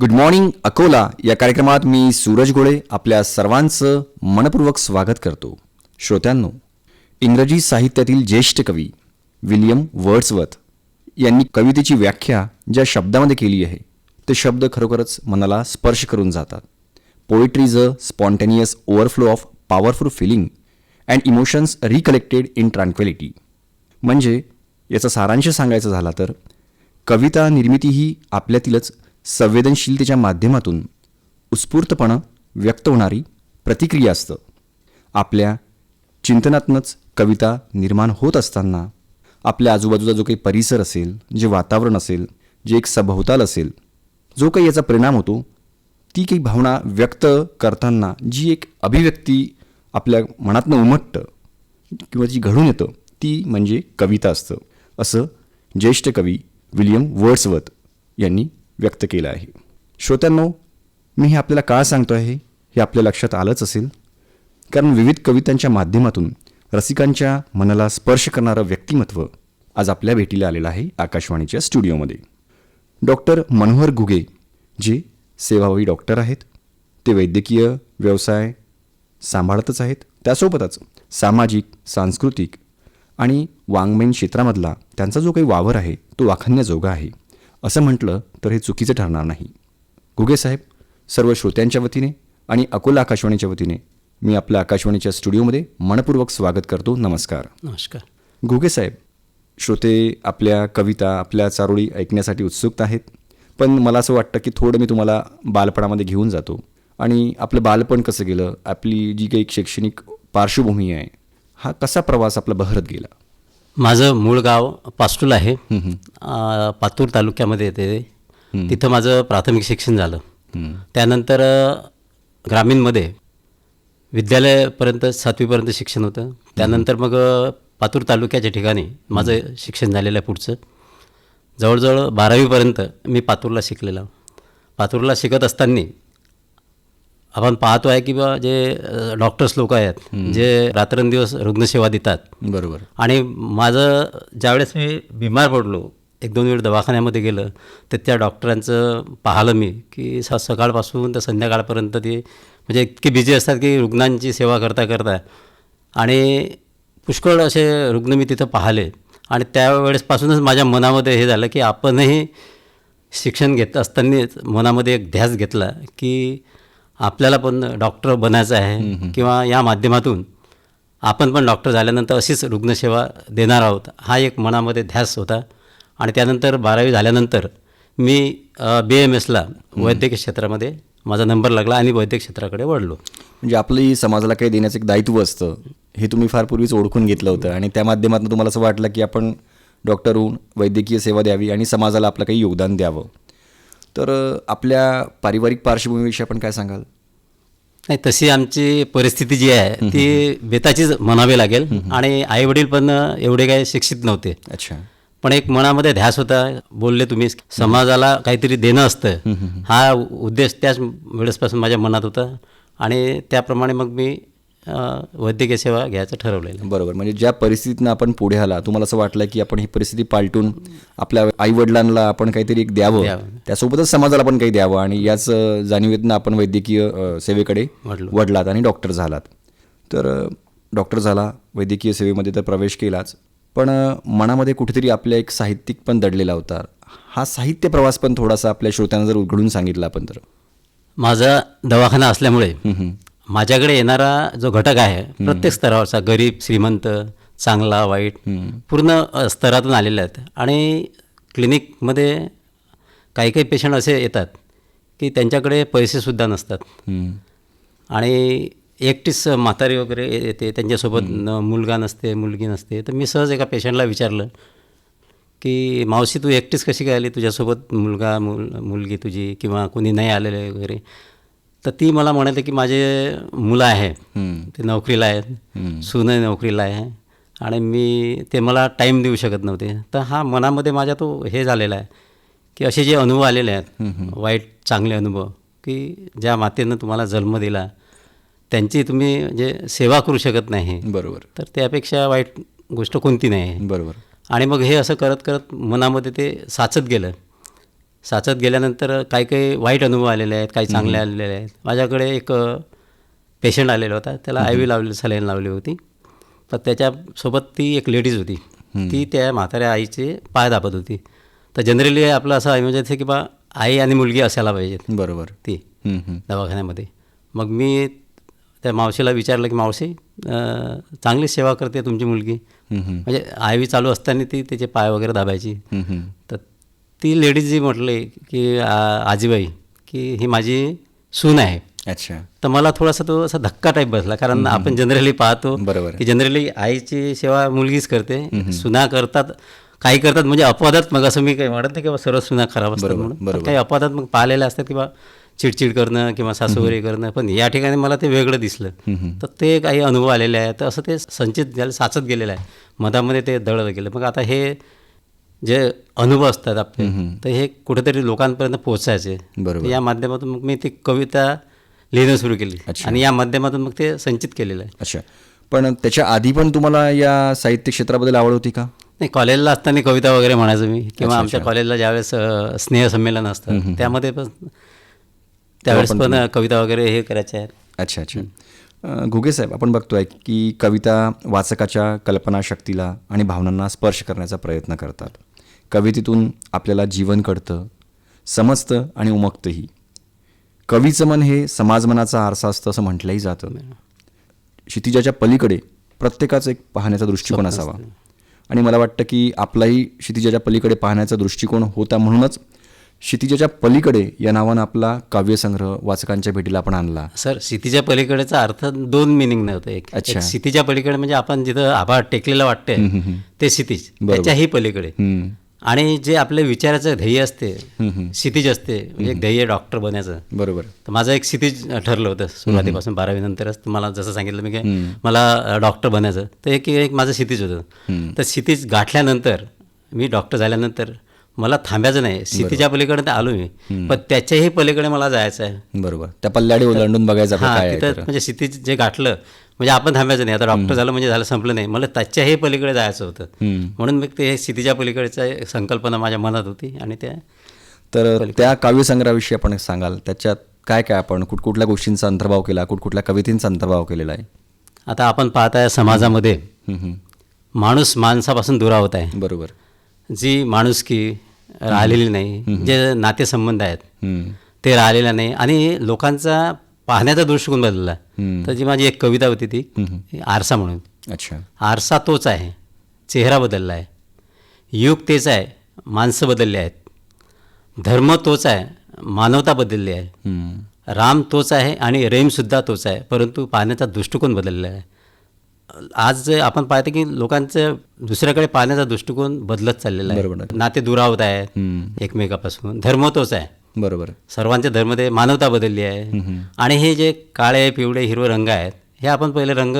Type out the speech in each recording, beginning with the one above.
Good morning Akola या कार्यक्रमात मी सूरज गोळे आपल्या सर्वांचं मनपूर्वक स्वागत करतो. श्रोत्यांनो इंग्रजी साहित्यातील ज्येष्ठ कवी विलियम वर्ड्सवर्थ यांनी कवितेची व्याख्या ज्या शब्दामध्ये केली आहे ते शब्द खरोखरच मनाला स्पर्श करून जातात. Poetry is a spontaneous overflow of powerful feeling and emotions recollected in tranquillity म्हणजे याचा सारांश सांगायचा झाला तर कविता निर्मिती ही आपल्यातीलच संवेदनशीलतेच्या माध्यमातून उत्स्फूर्तपणं व्यक्त होणारी प्रतिक्रिया असतं. आपल्या चिंतनातनंच कविता निर्माण होत असताना आपल्या आजूबाजूचा जो काही परिसर असेल जे वातावरण असेल जे एक सभोवताल असेल जो काही याचा परिणाम होतो ती काही भावना व्यक्त करताना जी एक अभिव्यक्ती आपल्या मनातनं उमटतं किंवा जी घडून येतं ती म्हणजे कविता असतं. असं ज्येष्ठ कवी विलियम वर्ड्सवर्थ यांनी व्यक्त केलं आहे. श्रोत्यांनो मी हे आपल्याला का सांगतो आहे हे आपल्या लक्षात आलंच असेल. कारण विविध कवितांच्या माध्यमातून रसिकांच्या मनाला स्पर्श करणारं व्यक्तिमत्व आज आपल्या भेटीला आलेलं आहे आकाशवाणीच्या स्टुडिओमध्ये. डॉक्टर मनोहर घुगे जे सेवाभावी डॉक्टर आहेत ते वैद्यकीय व्यवसाय सांभाळतच आहेत. त्यासोबतच सामाजिक सांस्कृतिक आणि वाङ्मयीन क्षेत्रामधला त्यांचा जो काही वावर आहे तो वाखण्याजोगा आहे. असं म्हटलं तर हे चुकीचं ठरणार नाही. घुगे साहेब सर्व श्रोत्यांच्या वतीने आणि अकोला आकाशवाणीच्या वतीने मी आपल्या आकाशवाणीच्या स्टुडिओमध्ये मनपूर्वक स्वागत करतो. नमस्कार. नमस्कार. घुगे साहेब श्रोते आपल्या कविता आपल्या चारोळी ऐकण्यासाठी उत्सुक आहेत पण मला असं वाटतं की थोडं मी तुम्हाला बालपणामध्ये घेऊन जातो आणि आपलं बालपण कसं गेलं आपली जी काही शैक्षणिक पार्श्वभूमी आहे हा कसा प्रवास आपला बहरत गेला? माझं मूळ गाव पास्टूल आहे. पातूर तालुक्यामध्ये येते. तिथं माझं प्राथमिक शिक्षण झालं. त्यानंतर ग्रामीणमध्ये विद्यालयापर्यंत सातवीपर्यंत शिक्षण होतं. त्यानंतर मग पातूर तालुक्याच्या ठिकाणी माझं शिक्षण झालेलं आहे पुढचं. जवळजवळ बारावीपर्यंत मी पातूरला शिकलेलो. पातूरला शिकत असताना आपण पाहतो आहे की बा जे डॉक्टर्स लोक आहेत जे रात्रंदिवस रुग्णसेवा देतात. बरोबर. आणि माझं ज्यावेळेस मी बिमार पडलो एक दोन वेळ दवाखान्यामध्ये गेलं तर त्या डॉक्टरांचं पाहिलं मी की स सकाळपासून तर संध्याकाळपर्यंत ते म्हणजे इतके बिझी असतात की रुग्णांची सेवा करता करता. आणि पुष्कळ असे रुग्ण मी तिथं पाहिले. आणि त्यावेळेसपासूनच माझ्या मनामध्ये हे झालं की आपणही शिक्षण घेत असतानाच मनामध्ये एक ध्यास घेतला की आपल्याला पण डॉक्टर बनायचं आहे किंवा या माध्यमातून आपण पण डॉक्टर झाल्यानंतर अशीच रुग्णसेवा देणार आहोत हा एक मनामध्ये ध्यास होता. आणि त्यानंतर बारावी झाल्यानंतर मी बी एम एसला वैद्यकीय क्षेत्रामध्ये माझा नंबर लागला आणि वैद्यक क्षेत्राकडे वळलो. म्हणजे आपली समाजाला काही देण्याचं एक दायित्व असतं हे तुम्ही फार पूर्वीच ओळखून घेतलं होतं. आणि त्या माध्यमातून तुम्हाला असं वाटलं की आपण डॉक्टर होऊन वैद्यकीय सेवा द्यावी आणि समाजाला आपलं काही योगदान द्यावं. तर आपल्या पारिवारिक पार्श्वभूमीविषयी आपण काय सांगाल? नाही तशी आमची परिस्थिती जी आहे ती बेताचीच म्हणावी लागेल आणि आईवडील पण एवढे काही शिक्षित नव्हते. अच्छा. पण एक मनामध्ये ध्यास होता बोलले तुम्ही समाजाला काहीतरी देणं असतं. हा उद्देश त्याच वेळेसपासून माझ्या मनात होता आणि त्याप्रमाणे मग मी वैद्यकीय सेवा घ्यायचं ठरवलेलं बरोबर. म्हणजे ज्या परिस्थितीनं आपण पुढे आला तुम्हाला असं वाटलं की आपण ही परिस्थिती पालटून आपल्या आईवडिलांना आपण काहीतरी एक द्यावं. त्यासोबतच समाजाला पण काही द्यावं आणि याच जाणीवेतनं आपण वैद्यकीय सेवेकडे. वडलात आणि डॉक्टर झालात. तर डॉक्टर झाला वैद्यकीय सेवेमध्ये तर प्रवेश केलाच पण मनामध्ये कुठेतरी आपल्या एक साहित्यिक पण दडलेला होता. हा साहित्य प्रवास पण थोडासा आपल्या श्रोत्यांना जर उघडून सांगितला आपण तर? माझा दवाखाना असल्यामुळे माझ्याकडे येणारा जो घटक आहे प्रत्येक स्तरावरचा गरीब श्रीमंत चांगला वाईट पूर्ण स्तरातून आलेले आहेत. आणि क्लिनिकमध्ये काही काही पेशंट असे येतात की त्यांच्याकडे पैसेसुद्धा नसतात. आणि एकटीच म्हातारी वगैरे येते त्यांच्यासोबत मुलगा नसते मुलगी नसते. तर मी सहज एका पेशंटला विचारलं की मावशी तू एकटीच कशी काय आली? तुझ्यासोबत मुलगा मुल मुलगी तुझी किंवा कोणी नाही आलेलं वगैरे. तर ती मला म्हणाले की माझे मुलं आहे ते नोकरीला आहेत सूनही नोकरीला आहे आणि मी ते मला टाईम देऊ शकत नव्हते. तर हा मनामध्ये माझ्या तो हे झालेला आहे की असे जे अनुभव आलेले आहेत वाईट चांगले अनुभव की ज्या मातेनं तुम्हाला जन्म दिला त्यांची तुम्ही म्हणजे सेवा करू शकत नाही बरोबर. तर त्यापेक्षा वाईट गोष्ट कोणती नाही. आहे बरोबर. आणि मग हे असं करत करत मनामध्ये ते साचत गेलं. साचत गेल्यानंतर काही काही वाईट अनुभव आलेले आहेत काही चांगले आलेले आहेत. माझ्याकडे एक पेशंट आलेला होता. त्याला आय व्ही लावली सलाईन लावली होती. तर त्याच्यासोबत ती एक लेडीज होती. ती त्या म्हाताऱ्या आईचे पाय दाबत होती. तर जनरली आपलं असं इमर्जन्सी की बा आई आणि मुलगी असायला पाहिजेत. बरोबर. ती. दवाखान्यामध्ये. मग मी त्या मावशीला विचारलं की मावशी चांगली सेवा करते तुमची मुलगी. म्हणजे आय व्ही चालू असताना ती त्याचे पाय वगैरे दाबायची. तर ती लेडीज जी म्हटली की आजीबाई की ही माझी सून आहे. अच्छा. तर मला थोडासा तो असा धक्का टाईप बसला कारण आपण जनरली पाहतो बरोबर. की जनरली आईची सेवा मुलगीच करते. सुना करतात काही करतात म्हणजे अपवादात मग असं मी काही म्हणत नाही किंवा सर्व सुना खराब असतात म्हणून. काही अपवादात मग पाहिलेले असतात किंवा चिडचिड करणं किंवा सासूवरी करणं पण या ठिकाणी मला ते वेगळं दिसलं. तर ते काही अनुभव आलेले आहेत. तर असं ते संचित झालं साचत गेलेलं आहे. मधामध्ये ते दळत गेलं. मग आता हे जे अनुभव असतात आपले तर हे कुठेतरी लोकांपर्यंत पोहोचायचे. बरोबर. या माध्यमातून मग मी ती कविता लिहिणं सुरू केली. अच्छा. आणि या माध्यमातून मग ते संचित केलेलं आहे. अच्छा. पण त्याच्या आधी पण तुम्हाला या साहित्य क्षेत्राबद्दल आवड होती का? नाही कॉलेजला असताना कविता वगैरे म्हणायचो मी. किंवा आमच्या. कॉलेजला ज्यावेळेस स्नेहसंमेलन असतं त्यामध्ये पण त्यावेळेस पण कविता वगैरे हे करायचे आहेत. अच्छा अच्छा. घुगे साहेब आपण बघतोय की कविता वाचकाच्या कल्पनाशक्तीला आणि भावनांना स्पर्श करण्याचा प्रयत्न करतात. कवितेतून आपल्याला जीवन कळतं समजतं आणि उमगतंही. कवीचं मन हे समाजमनाचा आरसा असतं असं म्हटलंही जातं. क्षितिजाच्या पलीकडे प्रत्येकाचा एक पाहण्याचा दृष्टिकोन असावा. आणि मला वाटतं की आपलाही क्षितिजाच्या पलीकडे पाहण्याचा दृष्टिकोन होता म्हणूनच क्षितिजाच्या पलीकडे या नावानं आपला काव्यसंग्रह वाचकांच्या भेटीला आपण आणला. सर सिटीच्या पलीकडेचा अर्थ दोन मिनिंग नव्हतं एक अच्छा. सिटीच्या पलीकडे म्हणजे आपण जिथं आभाळ टेकलेलं वाटतंय ते बरोबर. त्याच्याही पलीकडे. आणि जे आपले विचाराचं ध्येय असते. सिटीज असते म्हणजे एक ध्येय डॉक्टर बनायचं बरोबर. तर माझं एक सिटीज ठरलं होतं सुरुवातीपासून बारावी नंतरच. तुम्हाला जसं सांगितलं मी काय मला डॉक्टर बनायचं. तर एक एक माझं सिटीज होतं. तर सिटीज गाठल्यानंतर मी डॉक्टर झाल्यानंतर मला थांबायचं नाही. सिटीच्या पलीकडे तर आलो मी. पण त्याच्याही पलीकडे मला जायचं आहे. बरोबर. त्या पल्ल्याडे ओलांडून बघायचं हा तिथं. म्हणजे सिटीज जे गाठलं म्हणजे आपण थांबायचं नाही. आता डॉक्टर झालं म्हणजे झालं संपलं नाही. मला त्याच्याही पलीकडे जायचं होतं. म्हणून मग ते सिटीच्या पलीकडचा एक संकल्पना माझ्या मनात होती आणि त्या तर त्या काव्यसंग्रहाविषयी आपण सांगाल. त्याच्यात काय काय आपण कुठकुठल्या गोष्टींचा अंतर्भाव केला कुठकुठल्या कवितेंचा अंतर्भाव केलेला आहे? आता आपण पाहताय समाजामध्ये. माणूस माणसापासून दुरावत आहे. बरोबर. जी माणुसकी राहिलेली नाही जे नातेसंबंध आहेत. ते राहिलेला नाही. आणि लोकांचा पाहण्याचा दृष्टिकोन बदलला. तर जी माझी एक कविता होती ती आरसा म्हणून. अच्छा. आरसा तोच आहे. चेहरा बदलला आहे. युग तेच आहे. माणसं बदलली आहेत. धर्म तोच आहे. मानवता बदलली आहे. राम तोच आहे आणि रेमसुद्धा तोच आहे. परंतु पाहण्याचा दृष्टिकोन बदललेला आहे. आज जे आपण पाहतो की लोकांचं दुसऱ्याकडे पाहण्याचा दृष्टिकोन बदलत चाललेला आहे. नाते दुरावत आहेत हम्म. एकमेकापासून. धर्म तोच आहे. बरोबर सर्वांच्या धर्ममध्ये मानवता बदलली आहे. आणि हे जे काळे पिवळे हिरवे रंग आहेत हे आपण पहिले रंग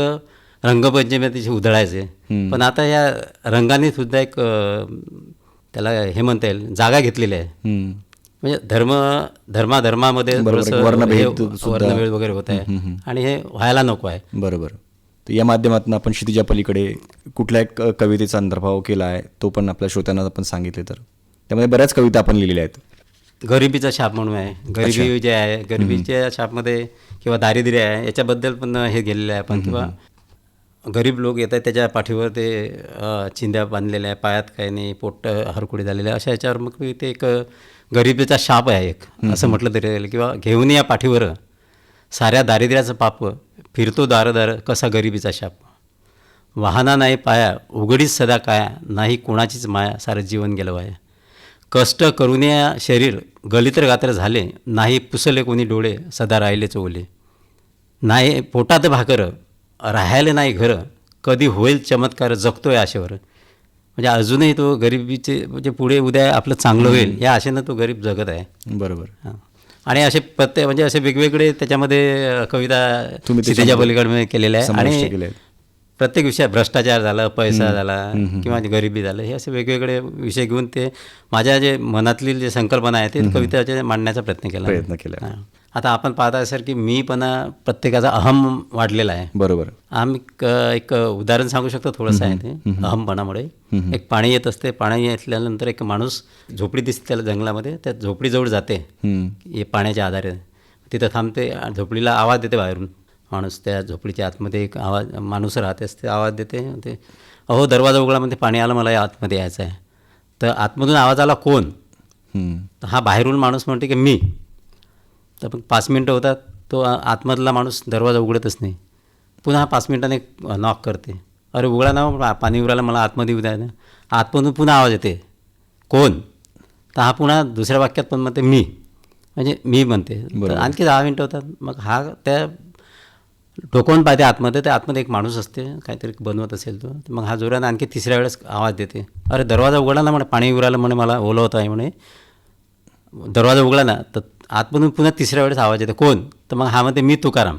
रंगपंचमी तिचे उधळायचे पण आता या रंगाने सुद्धा एक त्याला हे म्हणता येईल जागा घेतलेली आहे. म्हणजे धर्म धर्माधर्मामध्ये. वर्णभेद वगैरे होत आहे. आणि हे व्हायला नको आहे. बरोबर. तर या माध्यमातून आपण क्षितिजा पलीकडे कुठल्या एक कवितेचा अंतर्भाव केला आहे तो पण आपल्या श्रोत्यांना आपण सांगितले तर. त्यामध्ये बऱ्याच कविता आपण लिहिलेल्या आहेत. गरिबीचा शाप म्हणून आहे. गरिबी जे आहे गरिबीच्या शापमध्ये किंवा दारिद्र्य आहे याच्याबद्दल पण हे गेलेलं आहे आपण. किंवा गरीब लोक येतात त्याच्या पाठीवर ते चिंध्या बांधलेल्या आहे पायात काही नाही पोट हरकुडी झालेले आहे अशा याच्यावर मग ते एक गरिबीचा शाप आहे एक असं म्हटलं तरी किंवा घेऊन या पाठीवर साऱ्या दारिद्र्याचं पाप फिरतो दारदार कसा गरिबीचा शाप. वाहना नाही पाया उघडीच सदा काया नाही कोणाचीच माया सारं जीवन गेलं वाया. कष्ट करून या शरीर गलित्र गात्र झाले नाही पुसले कोणी डोळे सदा राहिले चोवले. नाही पोटात भाकर राहायला नाही घरं कधी होईल चमत्कार जगतोय आशेवर. म्हणजे अजूनही तो गरिबीचे म्हणजे पुढे उद्या आपलं चांगलं होईल या आशेनं तो गरीब जगत आहे. बरोबर. हां. आणि असे प्रत्येक म्हणजे असे वेगवेगळे त्याच्यामध्ये कविता सीतेच्या पलीकडे केलेल्या आहे आणि. प्रत्येक विषय भ्रष्टाचार झाला पैसा झाला किंवा गरिबी झालं हे असे वेगवेगळे विषय घेऊन ते माझ्या जे मनातली जे संकल्पना आहे ते कवितेचे मांडण्याचा प्रयत्न केला. प्रयत्न केला. आता आपण पाहता असेल की मीपणा प्रत्येकाचा अहम वाढलेला आहे. बरोबर. आम्ही एक उदाहरण सांगू शकतो थोडंसं आहे ते. अहमपणामुळे एक पाणी येत असते पाणी येतल्यानंतर एक माणूस झोपडी दिसते त्याला जंगलामध्ये त्या झोपडीजवळ जाते. हे पाण्याच्या आधारे. तिथं थांबते झोपडीला आवाज देते बाहेरून. माणूस त्या झोपडीच्या आतमध्ये एक आवाज माणूस राहते असते आवाज देते. ते अहो दरवाजा उघडा म्हणते पाणी आलं मला या आतमध्ये यायचं आहे तर आतमधून आवाज आला कोण? हा बाहेरून माणूस म्हणते की मी. तर मग पाच मिनटं होतात. तो आतमधला माणूस दरवाजा उघडतच नाही. पुन्हा हा पाच मिनटाने नॉक करते. अरे उघडा ना पा- पाणी उघडायला मला आतमध्ये येऊ द्या ना आतमधून पुन्हा आवाज येते. कोण? तर हा पुन्हा दुसऱ्या वाक्यात पण म्हणते मी. म्हणजे मी म्हणते. आणखी दहा मिनटं होतात. मग हा त्या डोकवून पाहते आतमध्ये. तर आतमध्ये एक माणूस असते. काहीतरी बनवत असेल तो. तर मग हा जोरानं आणखी तिसऱ्या वेळेस आवाज देते. अरे दरवाजा उघडा ना म्हणे पाणी उरायला म्हणे मला ओलं होतं आहे म्हणे. दरवाजा उघडला ना तर आतमधून पुन्हा तिसऱ्या वेळेस आवाज येते. कोण? तर मग हा म्हणते मी तुकाराम.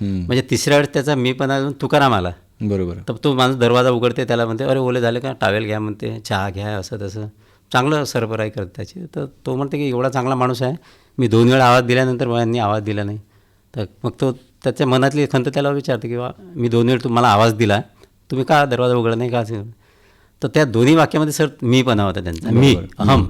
म्हणजे तिसऱ्या वेळेस त्याचा मी पण अजून तुकाराम आला. बरोबर. तर तो माणूस दरवाजा उघडते त्याला म्हणते अरे ओले झाले का? टावेल घ्या म्हणते चहा घ्या असं तसं. चांगलं सरबराई करते त्याची. तर तो म्हणते की एवढा चांगला माणूस आहे. मी दोन वेळा आवाज दिल्यानंतर यांनी आवाज दिला नाही. तर मग तो त्याच्या मनातली खंत त्याला विचारते की बा मी दोन वेळ तुम्हाला आवाज दिला. तुम्ही का दरवाजा उघडला नाही का? तर त्या दोन्ही वाक्यामध्ये सर मी पण होता त्यांचा. मी अहम.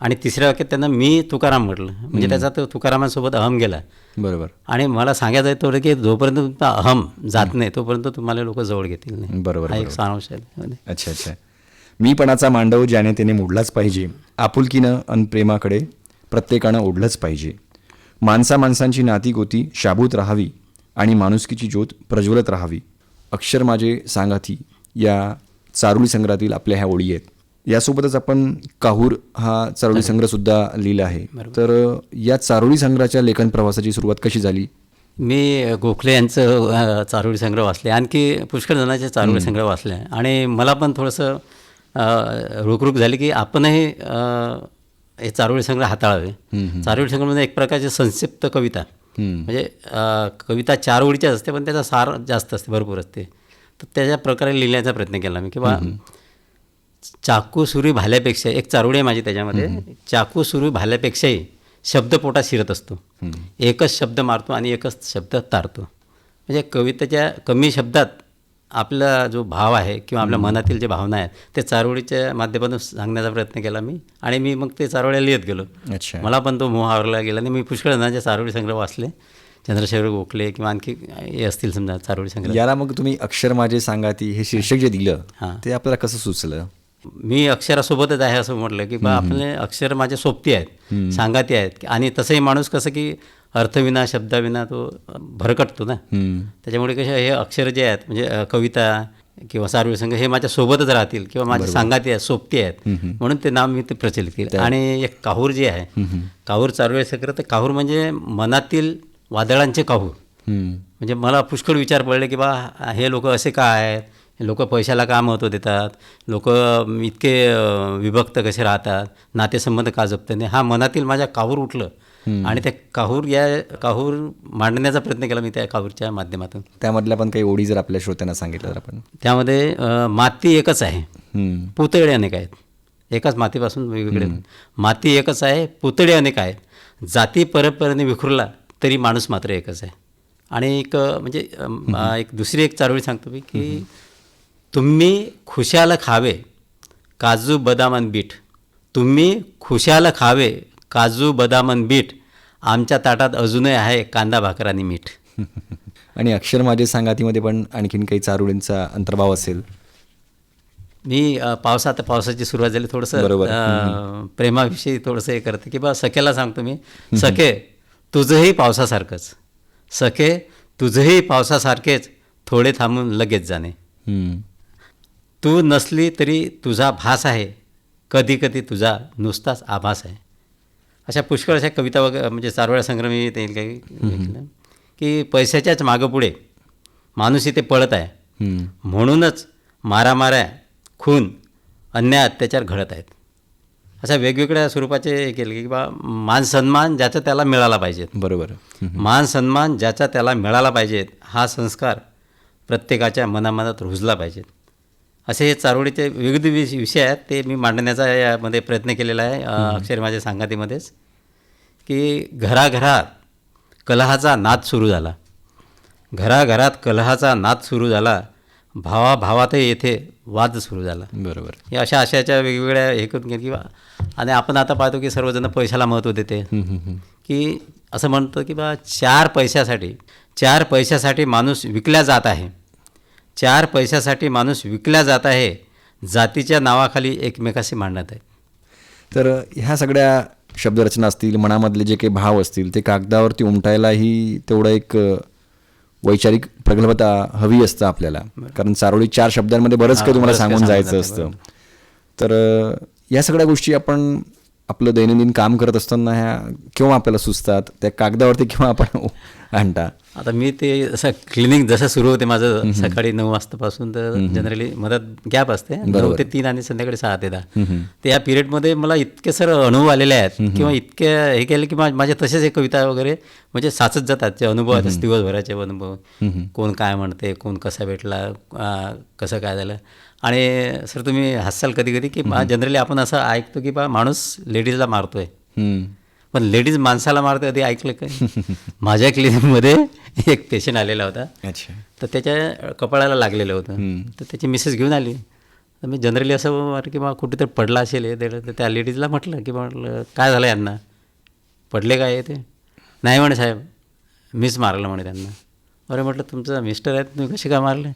आणि तिसऱ्या वाक्यात त्यांना मी तुकाराम म्हटलं. म्हणजे त्याचा तो तुकारामांसोबत अहम गेला. बरोबर. आणि मला सांगायचं आहे थोडं की जोपर्यंत तुमचा अहम जात नाही तोपर्यंत तुम्हाला लोक जवळ घेतील नाही. बरोबर, एक बरोबर. सारांश आहे. अच्छा अच्छा. मीपणाचा मांडव ज्याने त्याने मोडलाच पाहिजे. आपुलकीनं अन प्रेमाकडे प्रत्येकानं ओढलंच पाहिजे. माणसा माणसांची नाती गोती शाबूत राहावी आणि माणुसकीची ज्योत प्रज्वलत राहावी. अक्षर माझे सांगाथी या चारुली संग्रहातील आपल्या ह्या ओळी आहेत. यासोबतच आपण काहूर हा चारोळी संग्रह सुद्धा लिहिला आहे. तर या चारोळी संग्रहाच्या लेखन प्रवासाची सुरुवात कशी झाली? मी गोखले यांचं चारोळी संग्रह वाचले. आणखी पुष्कळ जणांचे चारोळी संग्रह वाचले. आणि मला पण थोडंसं रुकरुक झाली की आपणही हे चारोळी संग्रह हाताळावे. चारोळी संग्रह म्हणजे एक प्रकारची संक्षिप्त कविता. म्हणजे कविता चार ओळीच्याच असते पण त्याचा सार जास्त असते भरपूर असते. तर त्याच्या प्रकारे लिहिण्याचा प्रयत्न केला मी किंवा चाकू सुरी भाल्यापेक्षा एक चारोळी आहे माझी त्याच्यामध्ये चाकू सुरी भाल्यापेक्षाही शब्द पोटात शिरत असतो. एकच शब्द मारतो आणि एकच शब्द तारतो. म्हणजे कवितेच्या कमी शब्दात आपला जो भाव आहे किंवा आपल्या मनातील जे भावना आहेत ते चारोळीच्या माध्यमातून सांगण्याचा प्रयत्न केला मी आणि मी मग ते चारोळ्या लिहित गेलो. अच्छा. मला पण तो मोह आवरला गेला आणि मी पुष्कळ जणांचे चारोळी संग्रह वाचले. चंद्रशेखर गोखले किंवा आणखी हे असतील समजा चारोळी संग्रह. याला मग तुम्ही अक्षर माझे सांगाती हे शीर्षक जे दिलं हां. ते आपल्याला कसं सुचलं? मी अक्षरासोबतच आहे असं म्हटलं की बा आपले अक्षर माझे सोबती आहेत सांगाती आहेत. आणि तसंही माणूस कसं की अर्थविना शब्दाविना तो भरकटतो ना. त्याच्यामुळे कसे हे अक्षर जे आहेत म्हणजे कविता किंवा सार्वजनिक संघ हे माझ्या सोबतच राहतील किंवा माझे सांगाती आहेत सोबती आहेत. म्हणून ते नाव मी ते प्रचलित केलं. आणि एक काहूर जे आहे काहूर चारोळी संग्रह तर काहूर म्हणजे मनातील वादळांचे काहूर. म्हणजे मला पुष्कळ विचार पडले की बा हे लोक असे का आहेत? लोक पैशाला का महत्त्व देतात. लोक इतके विभक्त कसे राहतात. नातेसंबंध का जपतात नाही. हा मनातील माझ्या काहूर उठलं. आणि त्या काहूर या काहूर मांडण्याचा प्रयत्न केला मी त्या काहूरच्या माध्यमातून. त्यामधल्या पण काही ओढी जर आपल्या श्रोत्यांना सांगितलं तर आपण. त्यामध्ये माती एकच आहे. पुतळे अनेक आहेत. एकाच मातीपासून वेगवेगळे. माती एकच आहे पुतळे अनेक आहेत. जाती परंपरेने विखुरला तरी माणूस मात्र एकच आहे. आणि एक म्हणजे एक दुसरी एक चारोळी सांगतो मी की तुम्ही खुशाल खावे काजू बदाम आणि बीट. तुम्ही खुशाल खावे काजू बदाम आणि बीट. आमच्या ताटात अजूनही आहे कांदा भाकर आणि मीठ. आणि अक्षर माझे सांगातीमध्ये पण आणखीन काही चारोळींचा अंतर्भाव असेल. मी पावसात पावसाची सुरुवात झाली थोडंसं बरोबर. प्रेमाविषयी थोडंसं हे करते की बा सखेला सांगतो मी सखे तुझंही पावसासारखंच. सखे तुझंही पावसासारखेच थोडे थांबून लगेच जाणे. तू नसली तरी तुझा भास आहे. कधी कधी तुझा नुसताच आभास आहे. अशा पुष्कळ अशा कविता वगैरे म्हणजे चारोळ्या संग्रह मी ते काही. की पैशाच्याच मागं पुढे माणूस इथे पळत आहे. म्हणूनच मारामाऱ्या खून अन्याय अत्याचार घडत आहेत. अशा वेगवेगळ्या स्वरूपाचे हे केले की बा मान सन्मान ज्याचा त्याला मिळाला पाहिजेत. बरोबर. मान सन्मान ज्याचा त्याला मिळाला पाहिजेत हा संस्कार प्रत्येकाच्या मनामनात रुजला पाहिजेत. असे हे चारोळीचे विविध विष- विषय आहेत ते मी मांडण्याचा यामध्ये प्रयत्न केलेला आहे अक्षर माझ्या सांगातीमध्येच. की घराघरात कलहाचा नाद सुरू झाला. घराघरात कलहाचा नाद सुरू झाला भावा भावातही येथे वाद सुरू झाला. बरोबर. या अशा आशयाच्या वेगवेगळ्या हे करून घ्या किंवा आणि आपण आता पाहतो की सर्वजण पैशाला महत्त्व देते. की असं म्हणतं की बा चार पैशासाठी चार पैशासाठी माणूस विकला जात आहे. चार पैशासाठी माणूस विकला जात आहे जातीच्या नावाखाली एकमेकाशी मांडण्यात आहे. तर ह्या सगळ्या शब्दरचना असतील मनामधले जे काही भाव असतील ते कागदावरती उमटायलाही तेवढं एक वैचारिक प्रगल्भता हवी असतं आपल्याला. कारण चारोळी चार शब्दांमध्ये बरंच काही तुम्हाला सांगून जायचं असतं. तर या सगळ्या गोष्टी आपण आपलं दैनंदिन काम करत असताना ह्या केव्हा आपल्याला सुचतात? त्या कागदावरती केव्हा आपण आणता? आता मी ते असं क्लिनिक जसं सुरू होते माझं सकाळी नऊ वाजतापासून तर जनरली मदत गॅप असते. नऊ ते तीन आणि संध्याकाळी सहा ते दहा. तर या पिरियडमध्ये मला इतके सर अनुभव आलेले आहेत किंवा इतके हे केले की मा- माझे तसेच हे कविता वगैरे म्हणजे साचत जातात जे अनुभव आहेत. दिवसभराचे अनुभव. कोण काय म्हणते? कोण कसा भेटला? कसं काय झालं? आणि सर तुम्ही हसाल कधी कधी की जनरली आपण असं ऐकतो की बा माणूस लेडीजला मारतोय. पण लेडीज माणसाला मारते कधी ऐकलं काय माझ्या क्लिनिकमध्ये एक पेशंट आलेला होता. अच्छा. तर त्याच्या कपाळाला लागलेलं होतं. तर त्याची मिसेस घेऊन आली. तर मी जनरली असं की बा कुठेतरी पडला असेल हे. तर त्या लेडीजला म्हटलं की म्हटलं काय झालं यांना? पडले काय हे ते? नाही म्हणे साहेब. मीच मारलं म्हणे त्यांना. अरे म्हटलं तुमचं मिस्टर आहेत. तुम्ही कसे काय मारले?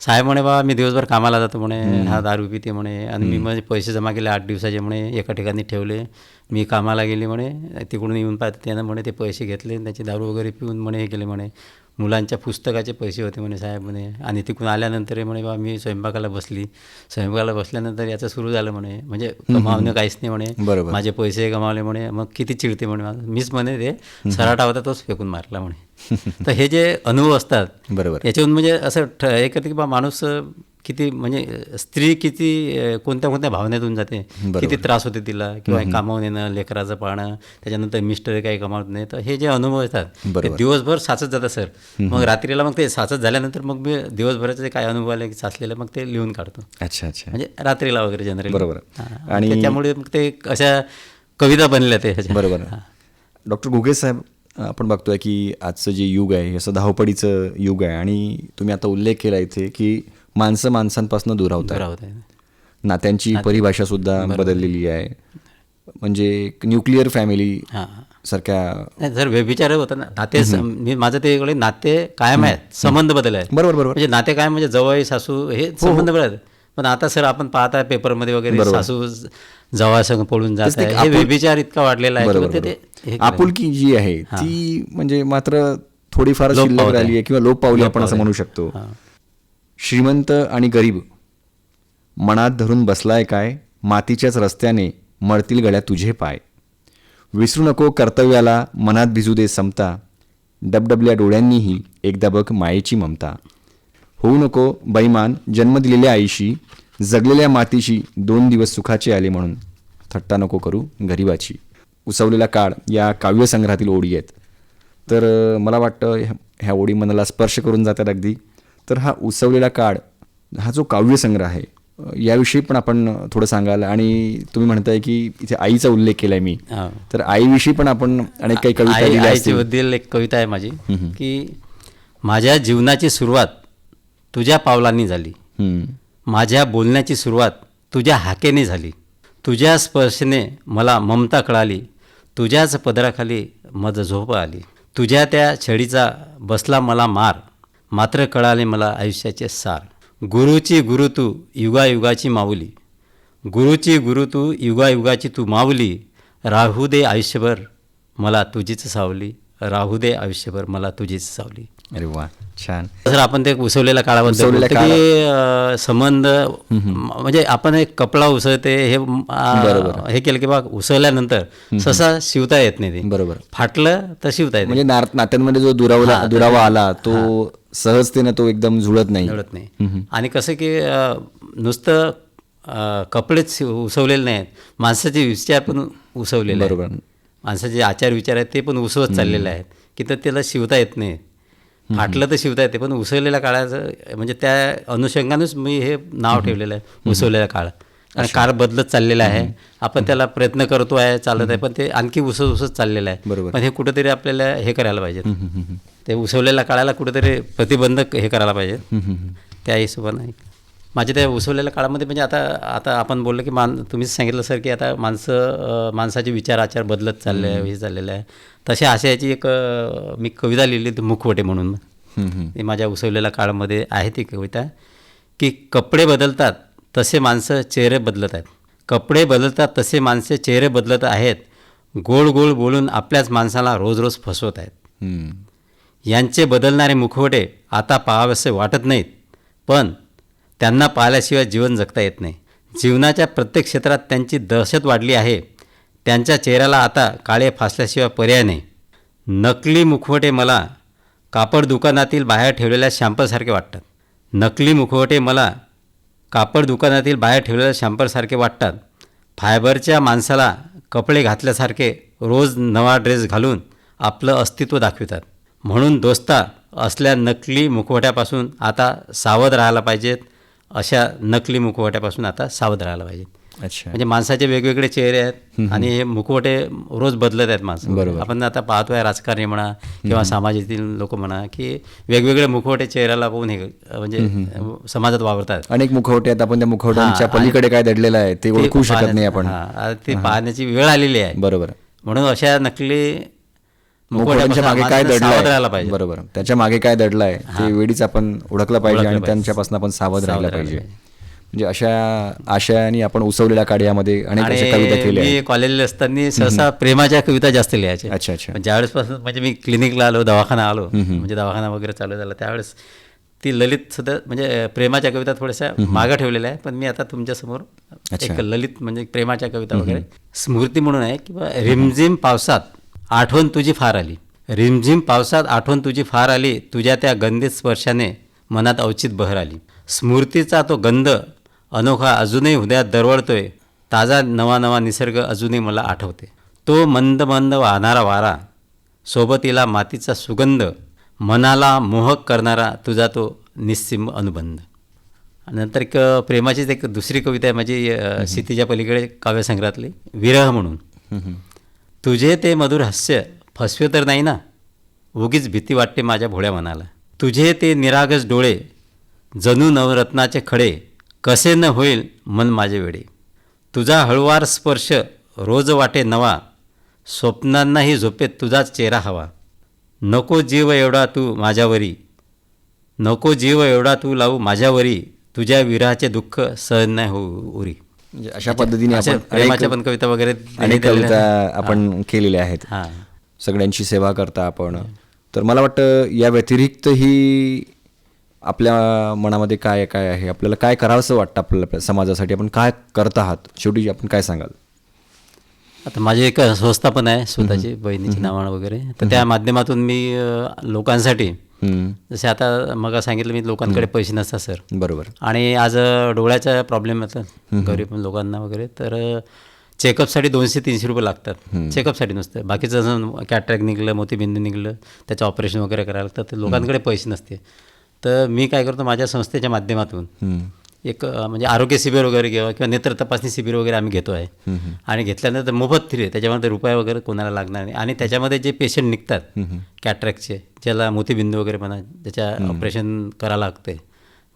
साहेब म्हणे बा मी दिवसभर कामाला जातो म्हणे हा दारू पिते म्हणे आणि मी म्हणजे पैसे जमा केले आठ दिवसाचे म्हणे एका ठिकाणी ठेवले. मी कामाला गेली म्हणे तिकडून येऊन पाहते त्यानं म्हणे ते पैसे घेतले त्याची दारू वगैरे पिऊन म्हणे हे केले म्हणे. मुलांच्या पुस्तकाचे पैसे होते म्हणे साहेब म्हणे. आणि तिकडून आल्यानंतर म्हणे बा मी स्वयंपाकाला बसली. स्वयंपाकाला बसल्यानंतर याचं सुरू झालं म्हणे. म्हणजे कमावणं काहीच नाही म्हणे. बरोबर. माझे पैसे कमावले म्हणे. मग किती चिडते म्हणे. मीच म्हणे ते सराटा होता तोच फेकून मारला म्हणे. तर हे जे अनुभव असतात बरोबर. याच्याहून म्हणजे असं ठ हे करते की बा माणूस किती म्हणजे स्त्री किती कोणत्या कोणत्या भावनेतून जाते? किती त्रास होते तिला? किंवा कामावून येणं लेकराचं पाहणं त्याच्यानंतर मिस्टर काही कमावत नाही. तर हे जे अनुभव येतात ते. दिवसभर साचत जातात सर. मग रात्रीला मग ते साचत झाल्यानंतर मग मी दिवसभराचे जे काय अनुभव आले साचलेलं मग ते लिहून काढतो. अच्छा अच्छा. म्हणजे रात्रीला वगैरे जनरली बरोबर. आणि त्याच्यामुळे मग ते अशा कविता बनल्या ते. बरोबर. डॉक्टर घुगे साहेब आपण बघतोय की आजचं जे युग आहे असं धावपडीचं युग आहे. आणि तुम्ही आता उल्लेख केला इथे की माणसं माणसांपासून दुरावत आहे. नात्यांची परिभाषा सुद्धा बदललेली आहे. म्हणजे न्यूक्लिअर फॅमिली हां. सारख्या जर व्यभिचार होतं ना नाते मी माझं ते इकडे नाते कायम आहेत संबंध बदल आहेत. बरोबर बरोबर. म्हणजे नाते कायम म्हणजे जवळ सासू हे संबंध बदल पण आता सर आपण पाहता पेपरमध्ये वगैरे सासू जवळ पळून जात आहे हे व्यभिचार इतका वाढलेला आहे. हे आपुलकी जी आहे ती म्हणजे मात्र थोडीफार शिल्लक. राहिली आहे किंवा लोप पावली आपण असं म्हणू शकतो. श्रीमंत आणि गरीब. मनात धरून बसलाय काय? मातीच्याच रस्त्याने मळतील गळ्या तुझे पाय. विसरू नको कर्तव्याला मनात भिजू दे समता. डबडबल्या डोळ्यांनीही एकदा बघ मायेची ममता. होऊ नको बैमान जन्म दिलेल्या आईशी जगलेल्या मातीशी दोन दिवस सुखाचे आले म्हणून. थट्टा नको करू गरिबाची. उसवलेला काळ या काव्यसंग्रहातील ओळी आहेत. तर मला वाटतं ह्या- ह्या ओळी मनाला स्पर्श करून जातात अगदी. तर हा उसवलेला काळ हा जो काव्यसंग्रह आहे याविषयी पण आपण थोडं सांगाल. आणि तुम्ही म्हणताय की इथे आईचा उल्लेख केलाय मी. हा. तर आईविषयी पण आपण अनेक काही कविता एक कविता आहे माझी की माझ्या जीवनाची सुरुवात तुझ्या पावलांनी झाली. माझ्या बोलण्याची सुरुवात तुझ्या हाकेने झाली. तुझ्या स्पर्शने मला ममता कळाली. तुझ्याच पदराखाली मज झोप आली. तुझ्या त्या छडीचा बसला मला मार. मात्र कळाले मला आयुष्याचे सार. गुरुची गुरु तू युगायुगाची माऊली. गुरुची गुरु तू युगायुगाची तू माऊली. राहू दे आयुष्यभर मला तुझीच सावली. राहू दे आयुष्यभर मला तुझीच सावली. अरे वा छान. सर आपण ते उसवलेल्या काळाबद्दल की संबंध म्हणजे आपण एक कपडा उसळते हे हे केलं की बा उसळल्यानंतर ससा शिवता येत नाही ते. बरोबर. फाटलं तर शिवता येते. म्हणजे नात्यांमध्ये जो दुरावला दुरावा आला तो सहजतेनं तो एकदम जुळत नाही. मिळत नाही. आणि कसं की नुसतं कपडेच उसवलेले नाहीत. माणसाचे विचार पण उसवलेले. बरोबर. माणसाचे आचार विचार आहेत ते पण उसवत चाललेले आहेत. की तर त्याला शिवता येत नाही फाटलं तर शिवता येते पण उसवलेल्या काळाचं म्हणजे त्या अनुषंगानेच मी हे नाव ठेवलेलं आहे उसवलेला काळ. आणि काळ बदलत चाललेला आहे. आपण त्याला प्रयत्न करतो आहे चालत आहे पण ते आणखी उसत उसत चाललेलं आहे. बरोबर. पण हे कुठेतरी आपल्याला हे करायला पाहिजे ते उसवलेल्या काळाला कुठेतरी प्रतिबंधक हे करायला पाहिजे त्या हिशोबानं. माझ्या त्या उसवलेल्या काळामध्ये म्हणजे आता आता आपण बोललो की मान तुम्हीच सांगितलं सर की आता माणसं माणसाचे विचार आचार बदलत चालले आहे हे चाललेलं आहे. तसे आशयाची एक मी कविता लिहिली होती मुखवटे म्हणून. ती माझ्या उसवलेल्या काळामध्ये आहे ती कविता की कपडे बदलतात तसे माणसं चेहरे बदलत आहेत. कपडे बदलतात तसे माणसे चेहरे बदलत आहेत. गोड गोड बोलून आपल्याच माणसाला रोज रोज फसवत आहेत. यांचे बदलणारे मुखवटे आता पाहावेसे वाटत नाहीत. पण त्यांना पाहिल्याशिवाय जीवन जगता येत नाही. जीवनाच्या प्रत्येक क्षेत्रात त्यांची दहशत वाढली आहे. त्यांच्या चेहऱ्याला आता काळे फासल्याशिवाय पर्याय नाही. नकली मुखवटे मला कापड दुकानातील बाहेर ठेवलेल्या शॅम्पलसारखे वाटतात. नकली मुखवटे मला कापड दुकानातील बाहेर ठेवलेल्या शॅम्पलसारखे वाटतात. फायबरच्या माणसाला कपडे घातल्यासारखे रोज नवा ड्रेस घालून आपलं अस्तित्व दाखवितात. म्हणून दोस्ता असल्या नकली मुखवट्यापासून आता सावध राहायला पाहिजेत. अशा नकली मुखवट्यापासून आता सावध राहायला पाहिजेत अच्छा. म्हणजे माणसाचे वेगवेगळे चेहरे आहेत आणि हे मुखवटे रोज बदलत आहेत माणसं. बरोबर. आपण आता पाहतोय राजकारणी म्हणा किंवा समाजातील लोक म्हणा की वेगवेगळे मुखवटे चेहऱ्याला पाहून हे म्हणजे समाजात वावरतात. अनेक मुखवटे आहेत. आपण त्या मुखवट्यांच्या पलीकडे काय दडलेलं आहे ते ओळखू शकत नाही आपण. हा, ते पाहण्याची वेळ आलेली आहे. बरोबर. म्हणून अशा नकली मुखवट्यांच्या मागे काय दडलंय? पाहिजे. बरोबर. त्याच्यामागे काय दडलंय? ते वेळीच आपण ओळखलं पाहिजे आणि त्यांच्यापासून आपण सावध राहायला पाहिजे. म्हणजे अशा आशयाने आपण उसवलेल्या काड्यामध्ये अनेक कविता आणि केल्या कॉलेजला असताना सहसा प्रेमाच्या कविता जास्त लिहायचे. अच्छा अच्छा. ज्यावेळेसपासून म्हणजे मी क्लिनिकला आलो दवाखाना आलो म्हणजे दवाखाना वगैरे चालू झाला त्यावेळेस ती ललित सुद्धा म्हणजे प्रेमाच्या कविता थोड्याशा मागं ठेवलेल्या आहे पण मी आता तुमच्यासमोर एक ललित म्हणजे प्रेमाच्या कविता वगैरे स्मृती म्हणून आहे किंवा रिमझिम पावसात आठवण तुझी फार आली. रिमझिम पावसात आठवण तुझी फार आली तुझ्या त्या गंधित स्पर्शाने मनात अवचित बहर आली. स्मृतीचा तो गंध अनोखा अजूनही हृदयात दरवळतोय ताजा नवा नवा निसर्ग अजूनही मला आठवते. तो मंद मंद वाहणारा वारा सोबतीला मातीचा सुगंध मनाला मोहक करणारा तुझा तो निस्सिम अनुबंध. नंतर एक प्रेमाचीच एक दुसरी कविता आहे माझी क्षितिजा पलीकडे काव्यसंग्रहातली विरह म्हणून. तुझे ते मधुर हास्य फसवे तर नाही ना? उगीच भीती वाटते माझ्या भोळ्या मनाला. तुझे ते निरागस डोळे जणू नवरत्नाचे खडे कसे न होईल मन माझे वेडे. तुझा हळुवार स्पर्श रोज वाटे नवा स्वप्नांनाही झोपेत तुझाच चेहरा हवा. नको जीव एवढा तू माझ्यावरी नको जीव एवढा तू लावू माझ्यावरी तुझ्या विराचे दुःख सहन नाही हो उरी. म्हणजे अशा पद्धतीने आपण प्रेमाच्या पण कविता वगैरे अनेक कविता आपण केलेल्या आहेत. हां. सगळ्यांची सेवा करता आपण. तर मला वाटतं या व्यतिरिक्तही आपल्या मनामध्ये काय काय आहे? आपल्याला काय करावंसं वाटतं आपल्याला आपल्या समाजासाठी? आपण काय करत आहात? शेवटी आपण काय सांगाल? आता माझी एक संस्था पण आहे स्वतःची बहिणीची नावानं वगैरे. तर त्या माध्यमातून मी लोकांसाठी जसे आता मग सांगितलं मी लोकांकडे पैसे नसतात सर. बरोबर. आणि आज डोळ्याचा प्रॉब्लेम येतात गरीब लोकांना वगैरे. तर चेकअपसाठी दोनशे तीनशे रुपये लागतात. चेकअपसाठी नुसतं. बाकीचं जसं कॅट्रॅक निघलं मोतीबिंदू निघलं त्याचं ऑपरेशन वगैरे करायला लागतं तर लोकांकडे पैसे नसते. तर मी काय करतो माझ्या संस्थेच्या माध्यमातून एक म्हणजे आरोग्य शिबिर वगैरे किंवा किंवा नेत्र तपासणी शिबिर वगैरे आम्ही घेतो आहे आणि घेतल्यानंतर मोफत फ्री आहे त्याच्यामध्ये रुपये वगैरे कोणाला लागणार नाही. आणि त्याच्यामध्ये जे पेशंट निघतात कॅट्रॅकचे ज्याला मोतीबिंदू वगैरे म्हणा ज्याच्या ऑपरेशन करावं लागते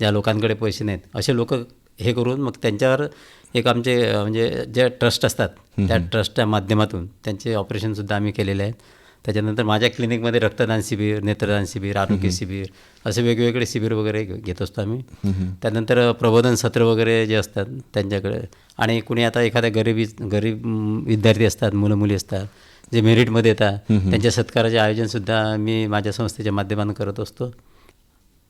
ज्या लोकांकडे पैसे नाहीत असे लोक हे करून मग त्यांच्यावर एक आमचे म्हणजे जे ट्रस्ट असतात त्या ट्रस्टच्या माध्यमातून त्यांचे ऑपरेशनसुद्धा आम्ही केलेले आहेत. त्याच्यानंतर माझ्या क्लिनिकमध्ये रक्तदान शिबिर नेत्रदान शिबिर आरोग्य शिबिर असे वेगवेगळे शिबिर वगैरे घेत असतो आम्ही. त्यानंतर प्रबोधन सत्र वगैरे जे असतात त्यांच्याकडे. आणि कुणी आता एखाद्या गरिबी गरीब विद्यार्थी असतात मुलं मुली असतात जे मेरिटमध्ये येतात त्यांच्या सत्काराचे आयोजनसुद्धा मी माझ्या संस्थेच्या माध्यमातून करत असतो.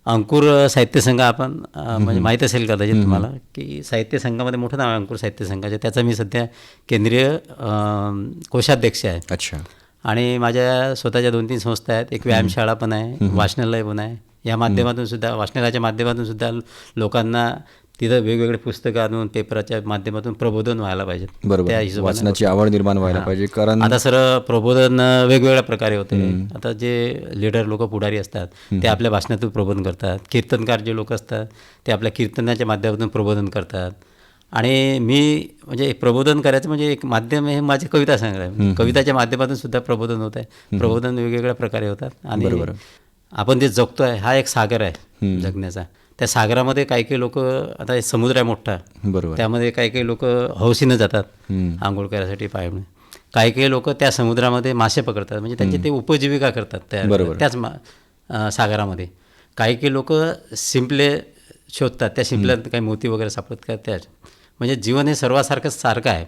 अंकुर साहित्य संघ आपण म्हणजे माहीत असेल कदाचित तुम्हाला? की साहित्य संघामध्ये मोठं नाव आहे अंकुर साहित्य संघाचे. त्याचा मी सध्या केंद्रीय कोषाध्यक्ष आहे. अच्छा. आणि माझ्या स्वतःच्या दोन तीन संस्था आहेत. एक व्यायामशाळा पण आहे वाचनालय पण आहे. या माध्यमातून सुद्धा वाचनालयाच्या माध्यमातून सुद्धा लोकांना तिथं वेगवेगळे पुस्तकं आणून पेपराच्या माध्यमातून प्रबोधन व्हायला पाहिजे. बरोबर. वाचनाची आवड निर्माण व्हायला पाहिजे. कारण आता सर प्रबोधन वेगवेगळ्या प्रकारे होते. आता जे लीडर लोक पुढारी असतात ते आपल्या भाषणातून प्रबोधन करतात. कीर्तनकार जे लोक असतात ते आपल्या कीर्तनाच्या माध्यमातून प्रबोधन करतात. आणि मी म्हणजे एक प्रबोधन करायचं म्हणजे एक माध्यम हे माझी कविता संग्रह कविताच्या माध्यमातून सुद्धा प्रबोधन होत आहे. प्रबोधन वेगवेगळ्या प्रकारे होतात. आणि आपण जे जगतोय हा एक सागर आहे जगण्याचा. त्या सागरामध्ये काही काही लोक आता समुद्र आहे मोठा. बरोबर. त्यामध्ये काही काही लोक हौसीनं जातात. आंघोळ करायसाठी पायामुळे काही काही लोक त्या समुद्रामध्ये मासे पकडतात. म्हणजे त्यांची ते उपजीविका करतात त्या त्याच मा अं, सागरामध्ये. काही काही लोक शिंपले शोधतात. त्या शिंपल्यात काही मोती वगैरे सापडत का? त्याच म्हणजे जीवन हे सर्वासारखं सारखं आहे.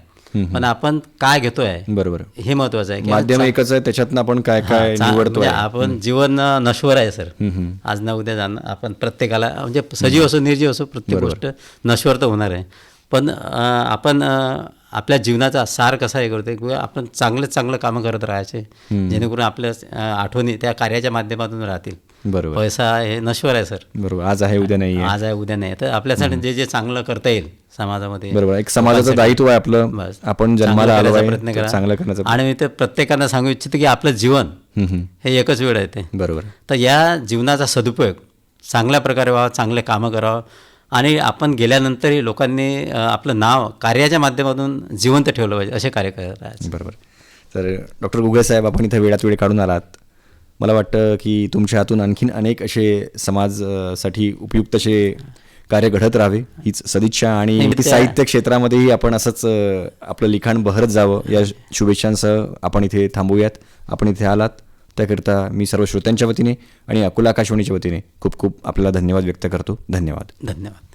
पण आपण काय घेतोय बरोबर. हे महत्वाचं आहे की माध्यम एकच आहे त्याच्यातनं आपण काय काय निवडतोय? म्हणजे आपण जीवन नश्वर आहे सर. आज ना उद्या जाणं आपण प्रत्येकाला म्हणजे सजीव असो निर्जीव असो प्रत्येक गोष्ट नश्वर तर होणार आहे. पण आपण आपल्या जीवनाचा सार कसा हे करतो किंवा आपण चांगलं चांगलं कामं करत राहायचे जेणेकरून आपल्या आठवणी त्या कार्याच्या माध्यमातून राहतील. बरोबर. पैसा हे नश्वर आहे सर. बरोबर. आज आहे उद्या नाही आज आहे उद्या नाही. तर आपल्यासाठी जे जे चांगलं करता येईल समाजामध्ये. बरोबर. एक समाजाचं दायित्व आहे आपलं. आपण जन्माला आलो करायचा प्रयत्न करा. चांगलं करण्याचा आणि मी ते प्रत्येकांना सांगू इच्छितो की आपलं जीवन. हे एकच वेळ आहे ते. बरोबर. तर या जीवनाचा सदुपयोग चांगल्या प्रकारे व्हावा चांगले कामं करावं. आणि आपण गेल्यानंतरही लोकांनी आपलं नाव कार्याच्या माध्यमातून जिवंत ठेवलं पाहिजे असे कार्य करत राहायचे बरोबर. तर डॉक्टर गुगे साहेब आपण इथं वेळात वेळ काढून आलात. मला वाटतं की तुमच्या हातून आणखीन अनेक असे समाजासाठी उपयुक्त असे कार्य घडत राहावे. हीच सदिच्छा आणि साहित्य क्षेत्रामध्येही आपण असंच आपलं लिखाण बहरत जावं. या शुभेच्छांसह आपण इथे थांबूयात. आपण इथे आलात. त्याकरिता मी सर्व श्रोत्यांच्या वतीने आणि अकोला आकाशवाणीच्या वतीने खूप खूप आपल्याला धन्यवाद व्यक्त करतो. धन्यवाद. धन्यवाद.